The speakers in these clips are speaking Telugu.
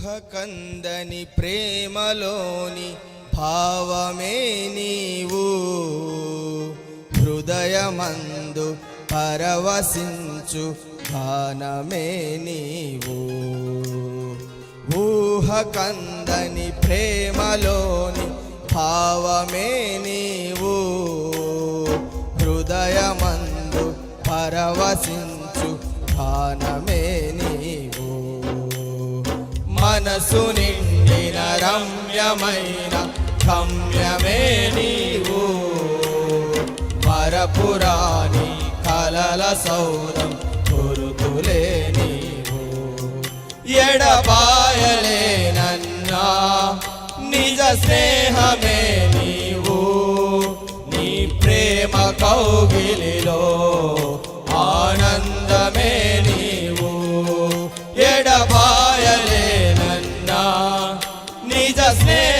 ఊహకందని ప్రేమలోని భావమే నీవు. హృదయమందు పరవశించు గానమే నీవు. ఊహ కందని ప్రేమలోని భావమే నీవు. హృదయమందు పరవశించు గానమే నీవు. మనసు నిండిన రమ్యమైన గమ్యమే నీవు. మరపురాని కలల సౌరం గురుతులే నీవు. ఎడబాయలేనన్నా నిజ స్నేహమే నీవు. నీ ప్రేమ కౌగిలిలో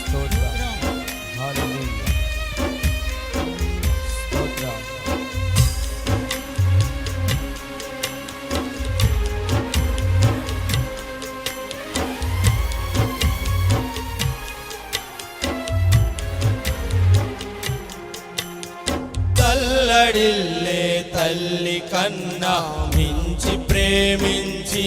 స్తోత్రం. స్తోత్రం. తల్లడిల్లే తల్లి కన్నా మించి ప్రేమించి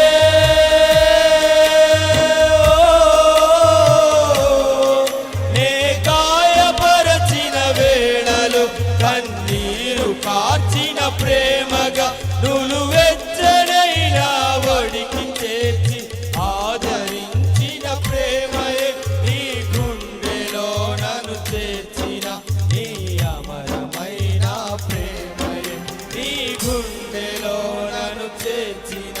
నీ గుండెలో నన్ను చేర్చిన నీ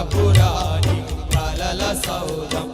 మరపురాని కలల సౌదం